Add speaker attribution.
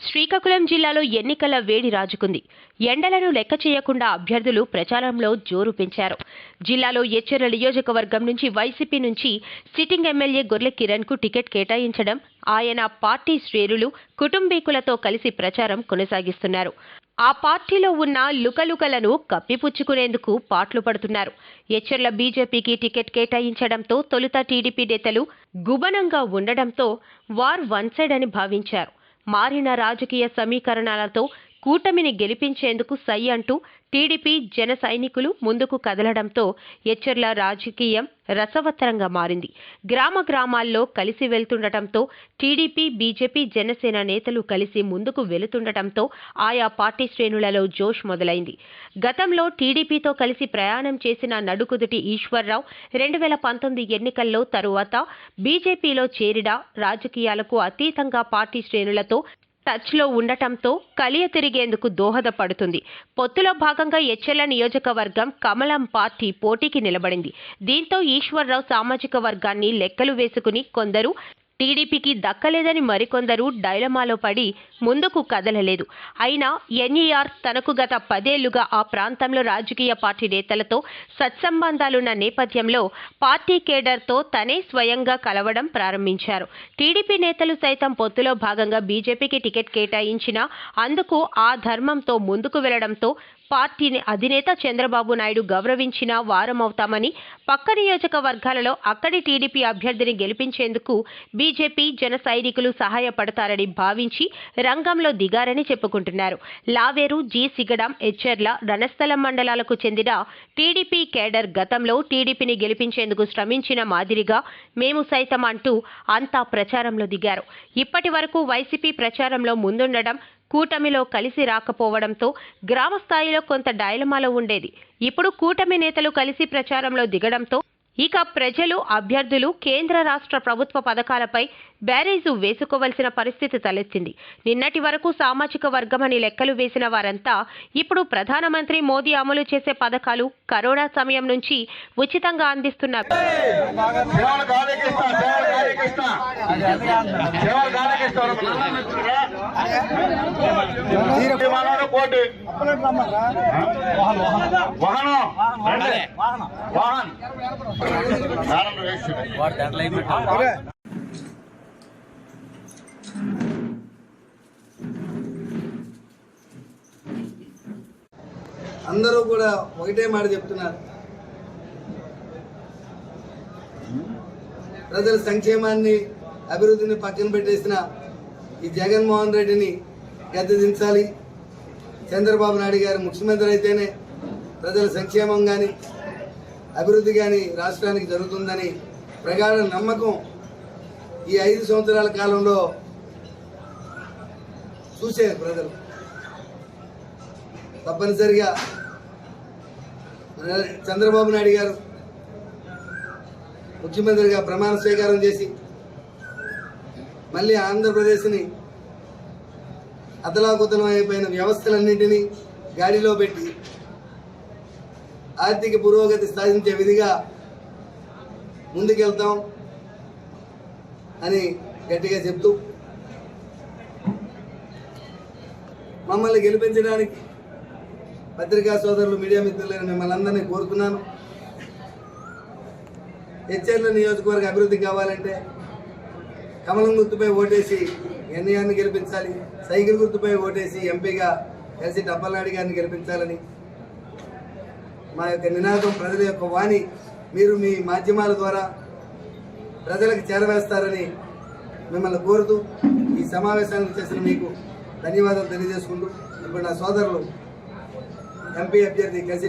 Speaker 1: శ్రీకాకుళం జిల్లాలో ఎన్నికల వేడి రాజుకుంది. ఎండలను లెక్క చేయకుండా అభ్యర్థులు ప్రచారంలో జోరు పెంచారు. జిల్లాలో ఎచ్చెర్ల నియోజకవర్గం నుంచి వైసీపీ నుంచి సిట్టింగ్ ఎమ్మెల్యే గొర్లె కిరణ్కు టికెట్ కేటాయించడం ఆయన పార్టీ శ్రేణులు కుటుంబీకులతో కలిసి ప్రచారం కొనసాగిస్తున్నారు. ఆ పార్టీలో ఉన్న లుకలుకలను కప్పిపుచ్చుకునేందుకు పాట్లు పడుతున్నారు. ఎచ్చెర్ల బీజేపీకి టికెట్ కేటాయించడంతో తొలుత టీడీపీ నేతలు గుబనంగా ఉండడంతో వార్ వన్ సైడ్ అని భావించారు. మారిన రాజకీయ సమీకరణాలతో కూటమిని గెలిపించేందుకు సై అంటూ టీడీపీ జన సైనికులు ముందుకు కదలడంతో ఎచ్చర్ల రాజకీయం రసవత్తరంగా మారింది. గ్రామ గ్రామాల్లో కలిసి వెళ్తుండటంతో టీడీపీ బీజేపీ జనసేన నేతలు కలిసి ముందుకు వెళుతుండటంతో ఆయా పార్టీ శ్రేణులలో జోష్ మొదలైంది. గతంలో టీడీపీతో కలిసి ప్రయాణం చేసిన నడుకుదుటి ఈశ్వర్రావు రెండు వేల పంతొమ్మిది ఎన్నికల్లో తరువాత బీజేపీలో చేరిన రాజకీయాలకు అతీతంగా పార్టీ శ్రేణులతో టచ్లో ఉండటంతో కలియ తిరిగేందుకు దోహదపడుతుంది. పొత్తులో భాగంగా ఎచ్చెల నియోజకవర్గం కమలం పార్టీ పోటీకి నిలబడింది. దీంతో ఈశ్వర్రావు సామాజిక వర్గాన్ని లెక్కలు వేసుకుని కొందరు టీడీపీకి దక్కలేదని మరికొందరు డైలమాలో పడి ముందుకు కదలలేదు. అయినా ఎన్ఈఆర్ తనకు గత పదేళ్ళుగా ఆ ప్రాంతంలో రాజకీయ పార్టీ నేతలతో సత్సంబంధాలున్న నేపథ్యంలో పార్టీ కేడర్తో తనే స్వయంగా కలవడం ప్రారంభించారు. టీడీపీ నేతలు సైతం పొత్తులో భాగంగా బీజేపీకి టికెట్ కేటాయించినా అందుకు ఆ ధర్మంతో ముందుకు వెళ్ళడంతో పార్టీని అధినేత చంద్రబాబు నాయుడు గౌరవించిన వారమవుతామని పక్క నియోజకవర్గాలలో అక్కడి టీడీపీ అభ్యర్థిని గెలిపించేందుకు బీజేపీ జన సైనికులు సహాయపడతారని భావించి రంగంలో దిగారని చెప్పుకుంటున్నారు. లావేరు జి సిగడం ఎచ్చెర్ల రణస్థలం మండలాలకు చెందిన టీడీపీ కేడర్ గతంలో టీడీపీని గెలిపించేందుకు శ్రమించిన మాదిరిగా మేము సైతం అంటూ అంతా ప్రచారంలో దిగారు. ఇప్పటి వరకు వైసీపీ ప్రచారంలో ముందుండడం కూటమిలో కలిసి రాకపోవడంతో గ్రామ స్థాయిలో కొంత డైలమాలో ఉండేది ఇప్పుడు కూటమి నేతలు కలిసి ప్రచారంలో దిగడంతో ఇక ప్రజలు అభ్యర్థులు కేంద్ర రాష్ట్ర ప్రభుత్వ పథకాలపై బ్యారేజు వేసుకోవలసిన పరిస్థితి తలెత్తింది నిన్నటి వరకు సామాజిక వర్గమని లెక్కలు వేసిన వారంతా ఇప్పుడు ప్రధానమంత్రి మోదీ అమలు చేసే పథకాలు కరోనా సమయం నుంచి ఉచితంగా
Speaker 2: అందిస్తున్నారు కోటి వాహనం. వాహన్.
Speaker 3: అందరూ కూడా ఒకటే మాట చెప్తున్నారు. ప్రజల సంక్షేమాన్ని అభివృద్ధిని పక్కన పెట్టేసిన ఈ జగన్మోహన్ రెడ్డిని గద్దె దించాలి చంద్రబాబు నాయుడు గారు ముఖ్యమంత్రి అయితేనే ప్రజల సంక్షేమం కానీ అభివృద్ధి కానీ రాష్ట్రానికి జరుగుతుందని ప్రగాఢ నమ్మకం ఈ ఐదు సంవత్సరాల కాలంలో చూశారు ప్రజలు. తప్పనిసరిగా చంద్రబాబు నాయుడు గారు ముఖ్యమంత్రిగా ప్రమాణ స్వీకారం చేసి మళ్ళీ ఆంధ్రప్రదేశ్ని అతలాకుతలం అయిపోయిన వ్యవస్థలన్నింటినీ గాడిలో పెట్టి ఆర్థిక పురోగతి సాధించే విధిగా ముందుకెళ్తాం అని గట్టిగా చెప్తూ మమ్మల్ని గెలిపించడానికి పత్రికా సోదరులు మీడియా మిత్రులైన మిమ్మల్ని అందరినీ కోరుతున్నాను. హెచ్ఎర్ల నియోజకవర్గ అభివృద్ధి కావాలంటే కమలం గుర్తుపై ఓటేసి ఎన్ఐఆర్ని గెలిపించాలి సైకిల్ గుర్తుపై ఓటేసి ఎంపీగా ఎల్సీ డబ్బలనాయుడు గారిని గెలిపించాలని. మా యొక్క నినాదం ప్రజల యొక్క వాణి మీరు మీ మాధ్యమాల ద్వారా ప్రజలకు చేరవేస్తారని మిమ్మల్ని కోరుతూ ఈ సమావేశానికి చేసిన మీకు ధన్యవాదాలు తెలియజేసుకుంటూ ఇప్పుడు నా సోదరులు ఎంపీ అభ్యర్థి కలిసి